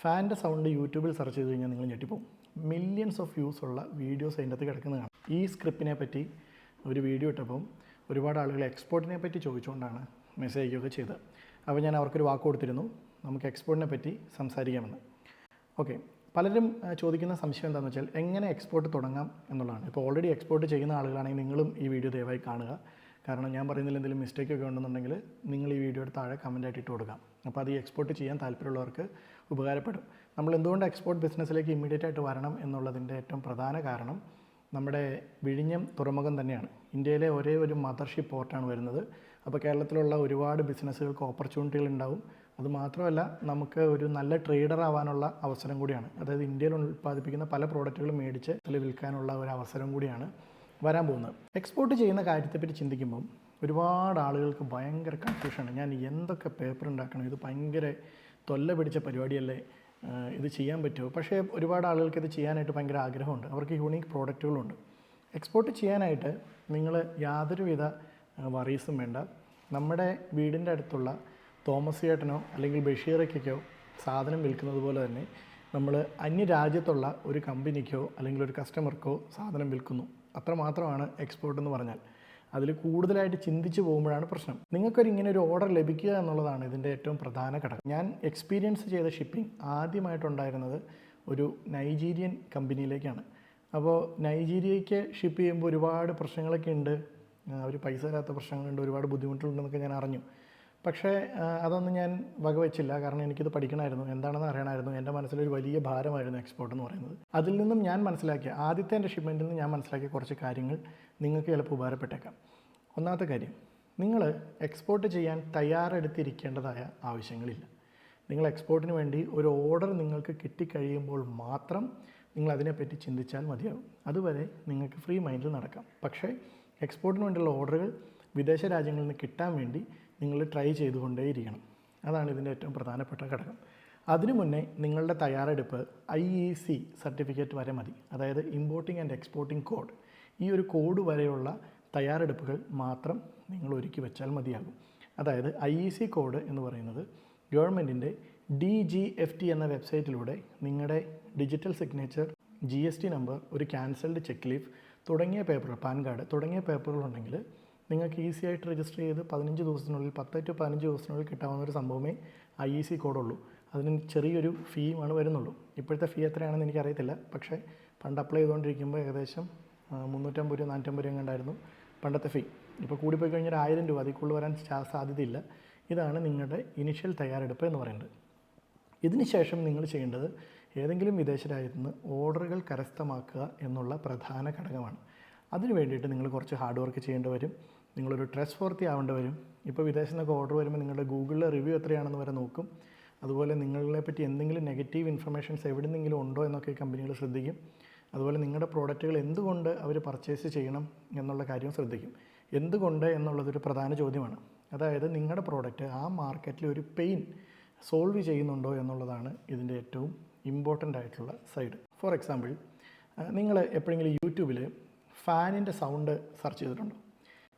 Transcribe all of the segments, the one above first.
ഫാന്റെ sound യൂട്യൂബിൽ search ചെയ്ത് കഴിഞ്ഞാൽ നിങ്ങൾ ഞെട്ടിപ്പോവും. മില്യൺസ് ഓഫ് വ്യൂസ് ഉള്ള വീഡിയോസ് അതിന്റെ അകത്ത് കിടക്കുന്നതാണ് ഈ സ്ക്രിപ്റ്റിനെ പറ്റി ഒരു വീഡിയോ ഇട്ടപ്പം ഒരുപാട് ആളുകൾ എക്സ്പോർട്ടിനെ പറ്റി ചോദിച്ചുകൊണ്ടാണ് മെസ്സേജ് അയക്കുകയൊക്കെ ചെയ്തത്. അപ്പോൾ ഞാൻ അവർക്കൊരു വാക്ക് കൊടുത്തിരുന്നു. നമുക്ക് എക്സ്പോർട്ടിനെ പറ്റി സംസാരിക്കാമെന്ന്. ഓക്കെ പലരും ചോദിക്കുന്ന സംശയം എന്താണെന്ന് വെച്ചാൽ എങ്ങനെ എക്സ്പോർട്ട് തുടങ്ങാം എന്നുള്ളതാണ്. ഇപ്പോൾ ഓൾറെഡി എക്സ്പോർട്ട് ചെയ്യുന്ന ആളുകളാണെങ്കിൽ നിങ്ങളും ഈ വീഡിയോ ദയവായി കാണുക. കാരണം ഞാൻ പറയുന്നതിൽ എന്തെങ്കിലും മിസ്റ്റേക്കൊക്കെ ഉണ്ടെന്നുണ്ടെങ്കിൽ നിങ്ങൾ ഈ വീഡിയോയുടെ താഴെ കമന്റായിട്ട് ഇട്ട് കൊടുക്കാം. അപ്പോൾ അത് എക്സ്പോർട്ട് ചെയ്യാൻ താല്പര്യമുള്ളവർക്ക് ഉപകാരപ്പെടും. നമ്മൾ എന്തുകൊണ്ട് എക്സ്പോർട്ട് ബിസിനസ്സിലേക്ക് ഇമ്മീഡിയറ്റ് ആയിട്ട് വരണം എന്നുള്ളതിന്റെ ഏറ്റവും പ്രധാന കാരണം നമ്മുടെ വിഴിഞ്ഞം തുറമുഖം തന്നെയാണ്. ഇന്ത്യയിലെ ഒരേ ഒരു മദർഷിപ്പ് പോർട്ടാണ് വരുന്നത്. അപ്പോൾ കേരളത്തിലുള്ള ഒരുപാട് ബിസിനസ്സുകൾക്ക് ഓപ്പർച്യൂണിറ്റികൾ ഉണ്ടാവും. അതുമാത്രമല്ല നമുക്ക് ഒരു നല്ല ട്രേഡർ ആവാനുള്ള അവസരം കൂടിയാണ്. അതായത് ഇന്ത്യയിൽ ഉൽപ്പാദിപ്പിക്കുന്ന പല പ്രോഡക്റ്റുകളും മേടിച്ച് അതിൽ വിൽക്കാനുള്ള ഒരു അവസരം കൂടിയാണ് വരാൻ പോകുന്നത്. എക്സ്പോർട്ട് ചെയ്യുന്ന കാര്യത്തെപ്പറ്റി ചിന്തിക്കുമ്പം ഒരുപാട് ആളുകൾക്ക് ഭയങ്കര കൺഫ്യൂഷനാണ് ഞാൻ എന്തൊക്കെ പേപ്പർ ഉണ്ടാക്കണം? ഇത് ഭയങ്കര തൊല്ല പിടിച്ച പരിപാടിയല്ലേ? ഇത് ചെയ്യാൻ പറ്റുമോ? പക്ഷേ ഒരുപാട് ആളുകൾക്ക് ഇത് ചെയ്യാനായിട്ട് ഭയങ്കര ആഗ്രഹമുണ്ട്. അവർക്ക് യൂണീക്ക് പ്രോഡക്റ്റുകളുണ്ട് എക്സ്പോർട്ട് ചെയ്യാനായിട്ട് നിങ്ങൾ യാതൊരുവിധ വറീസും വേണ്ട. നമ്മുടെ വീടിന്റെ അടുത്തുള്ള തോമസ് ചേട്ടനോ അല്ലെങ്കിൽ ബഷീറയ്ക്കോ സാധനം വിൽക്കുന്നത് പോലെ തന്നെ നമ്മൾ അന്യരാജ്യത്തുള്ള ഒരു കമ്പനിക്കോ അല്ലെങ്കിൽ ഒരു കസ്റ്റമർക്കോ സാധനം വിൽക്കുന്നു. അത്രമാത്രമാണ് എക്സ്പോർട്ട് എന്ന് പറഞ്ഞാൽ. അതിൽ കൂടുതലായിട്ട് ചിന്തിച്ച് പോകുമ്പോഴാണ് പ്രശ്നം. നിങ്ങൾക്കൊരു ഇങ്ങനെ ഒരു ഓർഡർ ലഭിക്കുക എന്നുള്ളതാണ് ഇതിന്റെ ഏറ്റവും പ്രധാന ഘടകം. ഞാൻ എക്സ്പീരിയൻസ് ചെയ്ത ഷിപ്പിംഗ് ആദ്യമായിട്ടുണ്ടായിരുന്നത് ഒരു നൈജീരിയൻ കമ്പനിയിലേക്കാണ് അപ്പോൾ നൈജീരിയയ്ക്ക് ഷിപ്പ് ചെയ്യുമ്പോൾ ഒരുപാട് പ്രശ്നങ്ങളൊക്കെ ഉണ്ട്. അവർ പൈസ തരാത്ത പ്രശ്നങ്ങളുണ്ട് ഒരുപാട് ബുദ്ധിമുട്ടുണ്ടെന്നൊക്കെ ഞാൻ അറിഞ്ഞു. പക്ഷേ അതൊന്നും ഞാൻ വകവെച്ചില്ല. കാരണം എനിക്കിത് പഠിക്കണമായിരുന്നു. എന്താണെന്ന് അറിയണമായിരുന്നു. എന്റെ മനസ്സിലൊരു വലിയ ഭാരമായിരുന്നു എക്സ്പോർട്ട് എന്ന് പറയുന്നത്. അതിൽ നിന്നും ഞാൻ മനസ്സിലാക്കിയ ആദ്യത്തെ എന്റെ ഷിപ്മെന്റിൽ നിന്ന് ഞാൻ മനസ്സിലാക്കിയ കുറച്ച് കാര്യങ്ങൾ നിങ്ങൾക്ക് ചിലപ്പോൾ ഉപകാരപ്പെട്ടേക്കാം. ഒന്നാമത്തെ കാര്യം നിങ്ങൾ എക്സ്പോർട്ട് ചെയ്യാൻ തയ്യാറെടുത്തിരിക്കേണ്ടതായ ആവശ്യങ്ങളില്ല. നിങ്ങൾ എക്സ്പോർട്ടിന് വേണ്ടി ഒരു ഓർഡർ നിങ്ങൾക്ക് കിട്ടിക്കഴിയുമ്പോൾ മാത്രം നിങ്ങൾ അതിനെപ്പറ്റി ചിന്തിച്ചാൽ മതിയാകും അതുവരെ നിങ്ങൾക്ക് ഫ്രീ മൈൻഡിൽ നടക്കാം. പക്ഷേ എക്സ്പോർട്ടിന് വേണ്ടിയുള്ള ഓർഡറുകൾ വിദേശ രാജ്യങ്ങളിൽ നിന്ന് കിട്ടാൻ വേണ്ടി നിങ്ങൾ ട്രൈ ചെയ്തുകൊണ്ടേയിരിക്കണം. അതാണ് ഇതിന്റെ ഏറ്റവും പ്രധാനപ്പെട്ട ഘടകം. അതിനു മുന്നേ നിങ്ങളുടെ തയ്യാറെടുപ്പ് ഐ ഇ സി സർട്ടിഫിക്കറ്റ് വരെ മതി. അതായത് ഇമ്പോർട്ടിംഗ് ആൻഡ് എക്സ്പോർട്ടിംഗ് കോഡ് ഈ ഒരു കോഡ് വരെയുള്ള തയ്യാറെടുപ്പുകൾ മാത്രം നിങ്ങൾ ഒരുക്കി വെച്ചാൽ മതിയാകും. അതായത് ഐ ഇ സി കോഡ് എന്ന് പറയുന്നത് ഗവൺമെന്റിന്റെ ഡി ജി എഫ് ടി എന്ന വെബ്സൈറ്റിലൂടെ നിങ്ങളുടെ digital signature G S T number ഒരു ക്യാൻസൽഡ് ചെക്ക് ലീഫ് തുടങ്ങിയ പേപ്പറുകൾ പാൻ കാർഡ് തുടങ്ങിയ പേപ്പറുകളുണ്ടെങ്കിൽ നിങ്ങൾക്ക് ഈസി ആയിട്ട് രജിസ്റ്റർ ചെയ്ത് പതിനഞ്ച് ദിവസത്തിനുള്ളിൽ പത്ത് ടു പതിനഞ്ച് ദിവസത്തിനുള്ളിൽ കിട്ടാവുന്ന ഒരു സംഭവമേ ഐ ഇ സി കോഡുള്ളൂ അതിന് ചെറിയൊരു ഫീമാണ് വരുന്നുള്ളൂ. ഇപ്പോഴത്തെ ഫീ എത്രയാണെന്ന് എനിക്കറിയത്തില്ല. പക്ഷേ പണ്ട് അപ്ലൈ ചെയ്തുകൊണ്ടിരിക്കുമ്പോൾ ഏകദേശം മുന്നൂറ്റമ്പത് രൂപ നാനൂറ്റമ്പത് രൂപ കണ്ടായിരുന്നു പണ്ടത്തെ ഫീ ഇപ്പോൾ കൂടിപ്പോയി കഴിഞ്ഞാൽ ആയിരം രൂപ അതിൽ കൂടുതൽ വരാൻ സാധ്യതയില്ല. ഇതാണ് നിങ്ങളുടെ ഇനിഷ്യൽ തയ്യാറെടുപ്പ് എന്ന് പറയുന്നത്. ഇതിനുശേഷം നിങ്ങൾ ചെയ്യേണ്ടത് ഏതെങ്കിലും വിദേശ രാജ്യത്ത് നിന്ന് ഓർഡറുകൾ കരസ്ഥമാക്കുക എന്നുള്ള പ്രധാന ഘടകമാണ്. അതിനു വേണ്ടിയിട്ട് നിങ്ങൾ കുറച്ച് ഹാർഡ് വർക്ക് ചെയ്യേണ്ടി വരും. നിങ്ങളൊരു ട്രസ്റ്റ് ഫോർത്തി ആവേണ്ടി വരും. ഇപ്പോൾ വിദേശത്തു നിന്നൊക്കെ ഓർഡർ വരുമ്പോൾ നിങ്ങളുടെ ഗൂഗിളിലെ റിവ്യൂ എത്രയാണെന്ന് വരെ നോക്കും. അതുപോലെ നിങ്ങളെ പറ്റി എന്തെങ്കിലും നെഗറ്റീവ് ഇൻഫർമേഷൻസ് എവിടെ നിന്നെങ്കിലും ഉണ്ടോ എന്നൊക്കെ കമ്പനികൾ ശ്രദ്ധിക്കും. അതുപോലെ നിങ്ങളുടെ പ്രോഡക്റ്റുകൾ എന്തുകൊണ്ട് അവർ പർച്ചേസ് ചെയ്യണം എന്നുള്ള കാര്യം ശ്രദ്ധിക്കും. എന്തുകൊണ്ട് എന്നുള്ളതൊരു പ്രധാന ചോദ്യമാണ്. അതായത് നിങ്ങളുടെ പ്രോഡക്റ്റ് ആ മാർക്കറ്റിൽ ഒരു പെയിൻ സോൾവ് ചെയ്യുന്നുണ്ടോ എന്നുള്ളതാണ് ഇതിന്റെ ഏറ്റവും ഇമ്പോർട്ടന്റ് ആയിട്ടുള്ള സൈഡ് ഫോർ എക്സാമ്പിൾ നിങ്ങൾ എപ്പോഴെങ്കിലും യൂട്യൂബിൽ ഫാനിന്റെ സൗണ്ട് സെർച്ച് ചെയ്തിട്ടുണ്ടോ?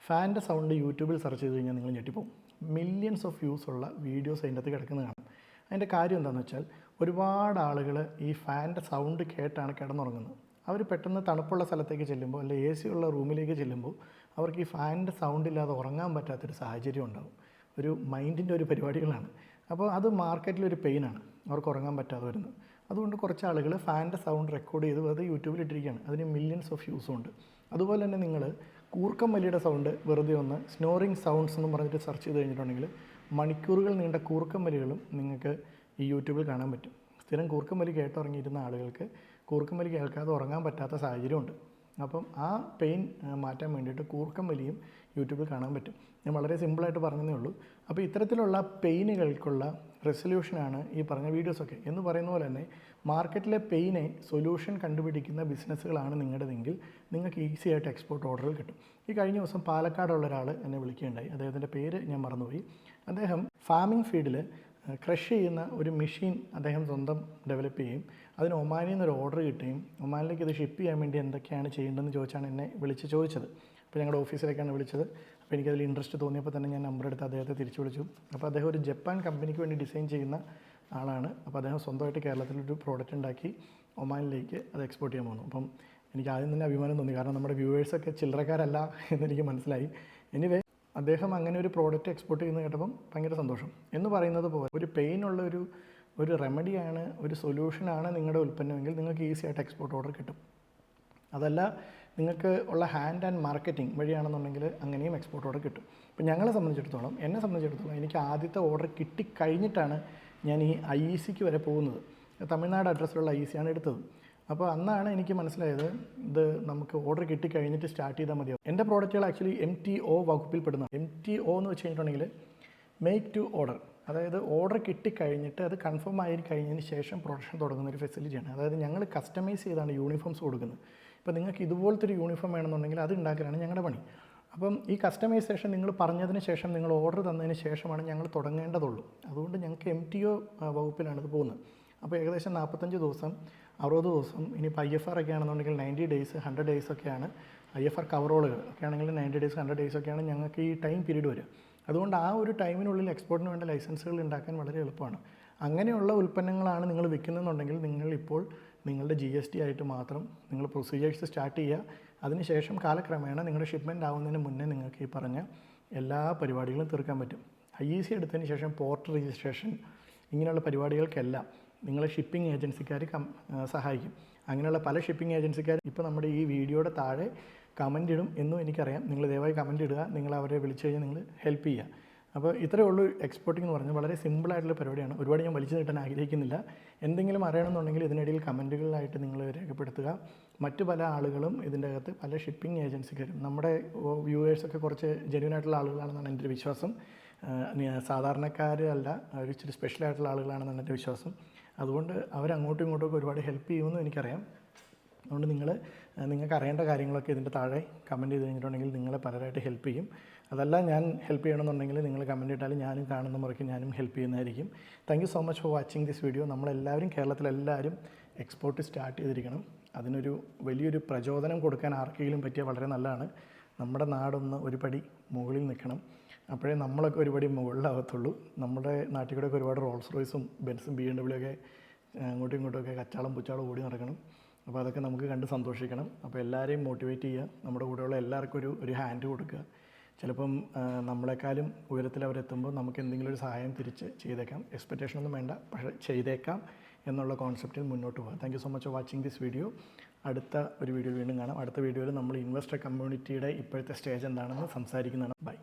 ഫാനിന്റെ സൗണ്ട് യൂട്യൂബിൽ സെർച്ച് ചെയ്ത് കഴിഞ്ഞാൽ നിങ്ങൾ ഞെട്ടിപ്പോവും. മില്യൺസ് ഓഫ് വ്യൂസ് ഉള്ള വീഡിയോസ് അതിന്റെ അകത്ത് കിടക്കുന്നത് കാണാം. അതിന്റെ കാര്യം എന്താണെന്ന് വെച്ചാൽ ഒരുപാട് ആളുകൾ ഈ ഫാനിന്റെ സൗണ്ട് കേട്ടാണ് കിടന്നുറങ്ങുന്നത്. അവർ പെട്ടെന്ന് തണുപ്പുള്ള സ്ഥലത്തേക്ക് ചെല്ലുമ്പോൾ അല്ലെ എ സി ഉള്ള റൂമിലേക്ക് ചെല്ലുമ്പോൾ അവർക്ക് ഈ ഫാനിന്റെ സൗണ്ട് ഇല്ലാതെ ഉറങ്ങാൻ പറ്റാത്തൊരു സാഹചര്യം ഉണ്ടാവും. ഒരു മൈൻഡിന്റെ ഒരു പരിപാടികളാണ്. അപ്പോൾ അത് മാർക്കറ്റിലൊരു പെയിനാണ് അവർക്ക് ഉറങ്ങാൻ പറ്റാതെ വരുന്നത്. അതുകൊണ്ട് കുറച്ച് ആളുകൾ ഫാനിന്റെ സൗണ്ട് റെക്കോർഡ് ചെയ്ത് അത് യൂട്യൂബിൽ ഇട്ടിരിക്കുകയാണ്. അതിന് മില്യൺസ് ഓഫ് വ്യൂസും ഉണ്ട്. അതുപോലെ തന്നെ നിങ്ങൾ കൂർക്കം വലിയുടെ സൗണ്ട് വെറുതെ ഒന്ന് സ്നോറിങ് സൗണ്ട്സ് എന്ന് പറഞ്ഞിട്ട് സെർച്ച് ചെയ്ത് കഴിഞ്ഞിട്ടുണ്ടെങ്കിൽ മണിക്കൂറുകൾ നീണ്ട കൂർക്കം വലികളും നിങ്ങൾക്ക് ഈ യൂട്യൂബിൽ കാണാൻ പറ്റും. സ്ഥിരം കൂർക്കം വലി കേട്ടുറങ്ങിയിരുന്ന ആളുകൾക്ക് കൂർക്കം വലി കേൾക്കാതെ ഉറങ്ങാൻ പറ്റാത്ത സാഹചര്യമുണ്ട്. അപ്പം ആ പെയിൻ മാറ്റാൻ വേണ്ടിയിട്ട് കൂർക്കം വലിയും യൂട്യൂബിൽ കാണാൻ പറ്റും. ഞാൻ വളരെ സിമ്പിളായിട്ട് പറഞ്ഞതേ ഉള്ളൂ. അപ്പോൾ ഇത്തരത്തിലുള്ള പെയിനുകൾക്കുള്ള റെസൊല്യൂഷനാണ് ഈ പറഞ്ഞ വീഡിയോസൊക്കെ. എന്ന് പറയുന്ന പോലെ തന്നെ മാർക്കറ്റിലെ പെയിനെ സൊല്യൂഷൻ കണ്ടുപിടിക്കുന്ന ബിസിനസ്സുകളാണ് നിങ്ങളുടെതെങ്കിൽ നിങ്ങൾക്ക് ഈസി ആയിട്ട് എക്സ്പോർട്ട് ഓർഡറുകൾ കിട്ടും. ഈ കഴിഞ്ഞ ദിവസം പാലക്കാടുള്ള ഒരാൾ എന്നെ വിളിക്കുകയുണ്ടായി. അദ്ദേഹത്തിന്റെ പേര് ഞാൻ മറന്നുപോയി. അദ്ദേഹം ഫാമിംഗ് ഫീൽഡിൽ ക്രഷ് ചെയ്യുന്ന ഒരു മെഷീൻ അദ്ദേഹം സ്വന്തം ഡെവലപ്പ് ചെയ്യും. അതിന് ഒമാനിൽ നിന്ന് ഒരു ഓർഡർ കിട്ടുകയും ഒമാനിലേക്ക് ഇത് ഷിപ്പ് ചെയ്യാൻ വേണ്ടി എന്തൊക്കെയാണ് ചെയ്യേണ്ടതെന്ന് ചോദിച്ചാണ് എന്നെ വിളിച്ച് ചോദിച്ചത്. അപ്പോൾ ഞങ്ങളുടെ ഓഫീസിലേക്കാണ് വിളിച്ചത്. അപ്പോൾ എനിക്കതിൽ ഇൻട്രസ്റ്റ് തോന്നിയപ്പോൾ തന്നെ ഞാൻ നമ്പർ എടുത്ത് അദ്ദേഹത്തെ തിരിച്ചു വിളിച്ചു. അപ്പോൾ അദ്ദേഹം ഒരു ജപ്പാൻ കമ്പനിക്ക് വേണ്ടി ഡിസൈൻ ചെയ്യുന്ന ആളാണ്. അപ്പോൾ അദ്ദേഹം സ്വന്തമായിട്ട് കേരളത്തിലൊരു പ്രോഡക്റ്റ് ഉണ്ടാക്കി ഒമാനിലേക്ക് അത് എക്സ്പോർട്ട് ചെയ്യാൻ പോകുന്നു അപ്പം എനിക്ക് ആദ്യം തന്നെ അഭിമാനം തോന്നി. കാരണം നമ്മുടെ വ്യൂവേഴ്സൊക്കെ ചില്ലറക്കാരല്ല എന്നെനിക്ക് മനസ്സിലായി. എനിവേ അദ്ദേഹം അങ്ങനെ ഒരു പ്രോഡക്റ്റ് എക്സ്പോർട്ട് ചെയ്യുന്ന കേട്ടപ്പം ഭയങ്കര സന്തോഷം. എന്ന് പറയുന്നത് പോലെ ഒരു പെയിൻ ഉള്ള ഒരു ഒരു റെമഡിയാണ് ഒരു സൊല്യൂഷനാണ് നിങ്ങളുടെ ഉൽപ്പന്നമെങ്കിൽ നിങ്ങൾക്ക് ഈസി ആയിട്ട് എക്സ്പോർട്ട് ഓർഡർ കിട്ടും. അതല്ല നിങ്ങൾക്ക് ഉള്ള ഹാൻഡ് ആൻഡ് മാർക്കറ്റിംഗ് വഴിയാണെന്നുണ്ടെങ്കിൽ അങ്ങനെയും എക്സ്പോർട്ട് ഓർഡർ കിട്ടും. ഇപ്പം ഞങ്ങളെ സംബന്ധിച്ചിടത്തോളം എന്നെ സംബന്ധിച്ചിടത്തോളം എനിക്ക് ആദ്യത്തെ ഓർഡർ കിട്ടിക്കഴിഞ്ഞിട്ടാണ് ഞാൻ ഈ ഐ ഇ സിക്ക് വരെ പോകുന്നത്. തമിഴ്നാട് അഡ്രസ്സിലുള്ള ഐ സിയാണ് എടുത്തത്. അപ്പോൾ അന്നാണ് എനിക്ക് മനസ്സിലായത് ഇത് നമുക്ക് ഓർഡർ കിട്ടിക്കഴിഞ്ഞിട്ട് സ്റ്റാർട്ട് ചെയ്താൽ മതിയാവും. എന്റെ പ്രോഡക്റ്റുകൾ ആക്ച്വലി എം ടി ഒ വകുപ്പിൽപ്പെടുന്നതാണ് എം ടി ഒ എന്ന് വെച്ച് കഴിഞ്ഞിട്ടുണ്ടെങ്കിൽ മേക്ക് ടു ഓർഡർ അതായത് ഓർഡർ കിട്ടിക്കഴിഞ്ഞിട്ട് അത് കൺഫേം ആയി കഴിഞ്ഞതിന് ശേഷം പ്രൊഡക്ഷൻ തുടങ്ങുന്ന ഒരു ഫെസിലിറ്റിയാണ് അതായത് ഞങ്ങൾ കസ്റ്റമൈസ് ചെയ്താണ് യൂണിഫോംസ് കൊടുക്കുന്നത്. ഇപ്പോൾ നിങ്ങൾക്ക് ഇതുപോലത്തെ ഒരു യൂണിഫോം വേണമെന്നുണ്ടെങ്കിൽ അത് ഉണ്ടാക്കലാണ് ഞങ്ങളുടെ പണി. അപ്പം ഈ കസ്റ്റമൈസേഷൻ നിങ്ങൾ പറഞ്ഞതിന് ശേഷം നിങ്ങൾ ഓർഡർ തന്നതിന് ശേഷമാണ് ഞങ്ങൾ തുടങ്ങേണ്ടതുള്ളൂ. അതുകൊണ്ട് ഞങ്ങൾക്ക് എം ടി ഒ വകുപ്പിലാണ് ഇത് പോകുന്നത്. അപ്പോൾ ഏകദേശം നാൽപ്പത്തഞ്ച് ദിവസം അറുപത് ദിവസം ഇനിയിപ്പോൾ ഐ എഫ് ആർ ഒക്കെ ആണെന്നുണ്ടെങ്കിൽ നയന്റി ഡേയ്സ് ഹൺഡ്രഡ് ഡേയ്സ് ഒക്കെയാണ് ഐ എഫ് ആർ കവറോളുകൾ ഒക്കെ ആണെങ്കിൽ നയന്റി ഡേയ്സ് ഹൺഡ്രഡ് ഡേയ്സ് ഒക്കെയാണ് ഞങ്ങൾക്ക് ഈ ടൈം പീരീഡ് വരിക. അതുകൊണ്ട് ആ ഒരു ടൈമിനുള്ളിൽ എക്സ്പോർട്ടിന് വേണ്ട ലൈസൻസുകൾ ഉണ്ടാക്കാൻ വളരെ എളുപ്പമാണ്. അങ്ങനെയുള്ള ഉൽപ്പന്നങ്ങളാണ് നിങ്ങൾ വിൽക്കുന്നതെന്നുണ്ടെങ്കിൽ നിങ്ങൾ ഇപ്പോൾ നിങ്ങളുടെ ജി എസ് ടി ആയിട്ട് മാത്രം നിങ്ങൾ പ്രൊസീജിയേഴ്സ് സ്റ്റാർട്ട് ചെയ്യുക. അതിനുശേഷം കാലക്രമേണ നിങ്ങളുടെ ഷിപ്മെന്റ് ആവുന്നതിന് മുന്നേ നിങ്ങൾക്ക് ഈ പറഞ്ഞ എല്ലാ പരിപാടികളും തീർക്കാൻ പറ്റും. ഐ ഇ സി എടുത്തതിന് ശേഷം പോർട്ട് രജിസ്ട്രേഷൻ ഇങ്ങനെയുള്ള പരിപാടികൾക്കെല്ലാം നിങ്ങളെ ഷിപ്പിംഗ് ഏജൻസിക്കാർ കം സഹായിക്കും. അങ്ങനെയുള്ള പല ഷിപ്പിംഗ് ഏജൻസിക്കാർ ഇപ്പോൾ നമ്മുടെ ഈ വീഡിയോയുടെ താഴെ കമന്റ് ഇടും എന്നും എനിക്കറിയാം. നിങ്ങൾ ദയവായി കമന്റ് ഇടുക. നിങ്ങൾ അവരെ വിളിച്ചു കഴിഞ്ഞാൽ നിങ്ങൾ ഹെൽപ്പ് ചെയ്യുക. അപ്പോൾ ഇത്രയേ ഉള്ളൂ എക്സ്പോർട്ടിംഗ് എന്ന് പറഞ്ഞാൽ വളരെ സിമ്പിളായിട്ടുള്ള പരിപാടിയാണ്. ഒരുപാട് ഞാൻ വലിച്ചു നീട്ടാൻ ആഗ്രഹിക്കുന്നില്ല. എന്തെങ്കിലും അറിയണമെന്നുണ്ടെങ്കിൽ ഇതിനിടയിൽ കമന്റുകളിലായിട്ട് നിങ്ങൾ രേഖപ്പെടുത്തുക. മറ്റു പല ആളുകളും ഇതിന്റെ അകത്ത് പല ഷിപ്പിംഗ് ഏജൻസിക്കാരും നമ്മുടെ വ്യൂവേഴ്സൊക്കെ കുറച്ച് ജെന്യൂൻ ആയിട്ടുള്ള ആളുകളാണെന്നാണ് എന്റെ വിശ്വാസം. സാധാരണക്കാരല്ല ഇച്ചിരി സ്പെഷ്യൽ ആയിട്ടുള്ള ആളുകളാണെന്നാണ് എന്റെ വിശ്വാസം. അതുകൊണ്ട് അവരങ്ങോട്ടും ഇങ്ങോട്ടും ഒരുപാട് ഹെൽപ്പ് ചെയ്യുമെന്ന് എനിക്കറിയാം. അതുകൊണ്ട് നിങ്ങൾ നിങ്ങൾക്ക് അറിയേണ്ട കാര്യങ്ങളൊക്കെ ഇതിന്റെ താഴെ കമന്റ് ചെയ്ത് കഴിഞ്ഞിട്ടുണ്ടെങ്കിൽ നിങ്ങളെ പലരായിട്ട് ഹെൽപ്പ് ചെയ്യും. അതല്ല ഞാൻ ഹെൽപ്പ് ചെയ്യണമെന്നുണ്ടെങ്കിൽ നിങ്ങൾ കമന്റ് ഇട്ടാലും ഞാനും കാണുന്ന മുറയ്ക്ക് ഞാനും ഹെൽപ്പ് ചെയ്യുന്നതായിരിക്കും. Thank so much for watching this video നമ്മളെല്ലാവരും കേരളത്തിലെല്ലാവരും എക്സ്പോർട്ട് സ്റ്റാർട്ട് ചെയ്തിരിക്കണം. അതിനൊരു വലിയൊരു പ്രചോദനം കൊടുക്കാൻ ആർക്കെങ്കിലും പറ്റിയാൽ വളരെ നല്ലതാണ്. നമ്മുടെ നാടൊന്ന് ഒരു പടി മുകളിൽ നിൽക്കണം. അപ്പോഴേ നമ്മളൊക്കെ ഒരുപടി മുകളിലാകത്തുള്ളൂ നമ്മുടെ നാട്ടിൽ ഒരുപാട് റോൾസ് റോയ്സും ബെൻസും ബി എം ഡബ്ല്യു ഒക്കെ അങ്ങോട്ടും ഇങ്ങോട്ടും ഒക്കെ കച്ചാളം പുച്ചാളം ഓടി നടക്കണം. അപ്പോൾ അതൊക്കെ നമുക്ക് കണ്ട് സന്തോഷിക്കണം. അപ്പോൾ എല്ലാവരെയും മോട്ടിവേറ്റ് ചെയ്യുക. നമ്മുടെ കൂടെയുള്ള എല്ലാവർക്കും ഒരു ഒരു ഹാൻഡ് കൊടുക്കുക. ചിലപ്പം നമ്മളെക്കാളും ഉയരത്തിൽ അവരെത്തുമ്പോൾ നമുക്ക് എന്തെങ്കിലും ഒരു സഹായം തിരിച്ച് ചെയ്തേക്കാം. എക്സ്പെക്റ്റേഷൻ ഒന്നും വേണ്ട പക്ഷേ ചെയ്തേക്കാം എന്നുള്ള കോൺസെപ്റ്റിൽ മുന്നോട്ട് പോകാം. Thank you so much for watching this video അടുത്ത ഒരു വീഡിയോ വീണ്ടും കാണാം. അടുത്ത വീഡിയോയിൽ നമ്മൾ ഇൻവെസ്റ്റർ കമ്മ്യൂണിറ്റിയുടെ ഇപ്പോഴത്തെ സ്റ്റേജ് എന്താണെന്ന് സംസാരിക്കുന്നതാണ്. ബൈ